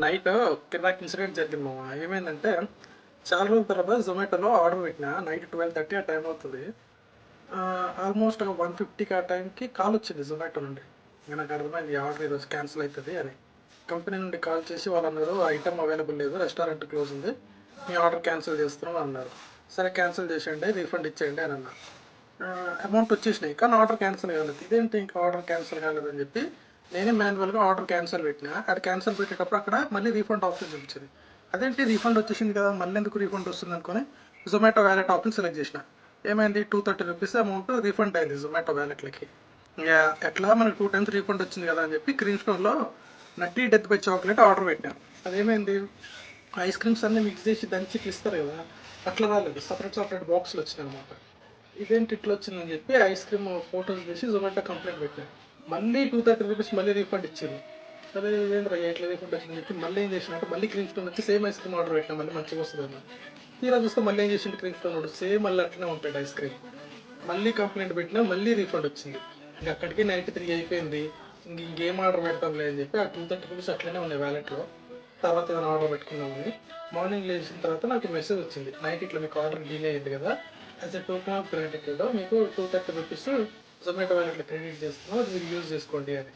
Night కిరాక్ incident జరిగింది మామ. ఏమైందంటే చాలా రోజుల తర్వాత జొమాటోలో ఆర్డర్ పెట్టిన నైట్ ట్వెల్వ్ థర్టీ ఆ టైం అవుతుంది. ఆల్మోస్ట్ వన్ ఫిఫ్టీకి ఆ టైంకి కాల్ వచ్చింది జొమాటో నుండి. నాకు అర్థమైంది ఆర్డర్ ఈరోజు క్యాన్సిల్ అవుతుంది అని. కంపెనీ నుండి కాల్ చేసి వాళ్ళు అన్నారు ఐటమ్ అవైలబుల్ లేదు రెస్టారెంట్ క్లోజ్ ఉంది మీ ఆర్డర్ క్యాన్సిల్ చేస్తున్నాం అన్నారు. సరే క్యాన్సిల్ చేసేయండి రీఫండ్ ఇచ్చేయండి అని అన్నారు. అమౌంట్ వచ్చేసినాయి కానీ ఆర్డర్ క్యాన్సిల్ కాలేదు. ఇదేంటి ఇంకా ఆర్డర్ క్యాన్సిల్ కాలేదని చెప్పి నేనే మాన్యువల్గా ఆర్డర్ క్యాన్సిల్ పెట్టిన. అది క్యాన్సిల్ పెట్టేటప్పుడు అక్కడ మళ్ళీ రీఫండ్ ఆప్షన్ చూపించింది. అదేంటి? రీఫండ్ వచ్చేసింది కదా. మళ్ళీ ఎందుకు రీఫండ్ వస్తుంది అనుకుని జొమాటో వ్యాలెట్ ఆప్షన్ సెలెక్ట్ చేసిన. ఏమైంది? Two thirty rupees amount refund అయింది జొమాటో వ్యాలెట్లకి ఇంకా ఎట్లా? మనకు టూ టైమ్స్ రీఫండ్ వచ్చింది కదా అని చెప్పి cream స్టోన్లో nutty death by chocolate order పెట్టాను. అదేమైంది? ఐస్ క్రీమ్స్ అన్నీ మిక్స్ చేసి దంచి ఇస్తారు కదా. అట్లా రాలేదు. సపరేట్ సపరేట్ బాక్స్లు వచ్చినాయి అనమాట ఇదేంటి ఇట్లా వచ్చిందని చెప్పి ఐస్ క్రీమ్ ఫోటోస్ తీసి జొమాటో కంప్లైంట్ పెట్టాను. మళ్ళీ టూ థర్టీ రూపీస్ మళ్ళీ రీఫండ్ ఇచ్చారు. సరే ఇదేంద్రా ఎట్లా రీఫండ్ వచ్చింది చెప్పి మళ్ళీ ఏం చేసినట్టు మళ్ళీ క్రీమ్ స్టోన్ వచ్చి సేమ్ ఐస్ క్రీమ్ ఆర్డర్ పెట్టినా మళ్ళీ మంచిగా వస్తుంది అన్న తీరా చూస్తే మళ్ళీ ఏం చేసిండు క్రీమ్ స్టోన్ కూడా సేమ్ మళ్ళీ అట్లనే ఉంటాడు ఐస్ క్రీమ్ మళ్ళీ కంప్లైంట్ పెట్టినా మళ్ళీ రీఫండ్ వచ్చింది. ఇంక అక్కడికి నైట్ త్రీ అయిపోయింది. ఇంక ఇంకేం ఆర్డర్ పెడతాంలే అని చెప్పి ఆ టూ థర్టీ రూపీస్ అట్లనే ఉన్నాయి వ్యాలెట్లో తర్వాత ఏదైనా ఆర్డర్ పెట్టుకున్నామని మార్నింగ్ లేచిన తర్వాత నాకు మెసేజ్ వచ్చింది. నైట్ ఇట్లా మీకు ఆర్డర్ డిలే అయింది కదా. As a token of gratitude మీకు టూ థర్టీ రూపీస్ జొమాటో వ్యాలెట్లో క్రెడిట్ చేస్తున్నాం అది మీరు యూజ్ చేసుకోండి అని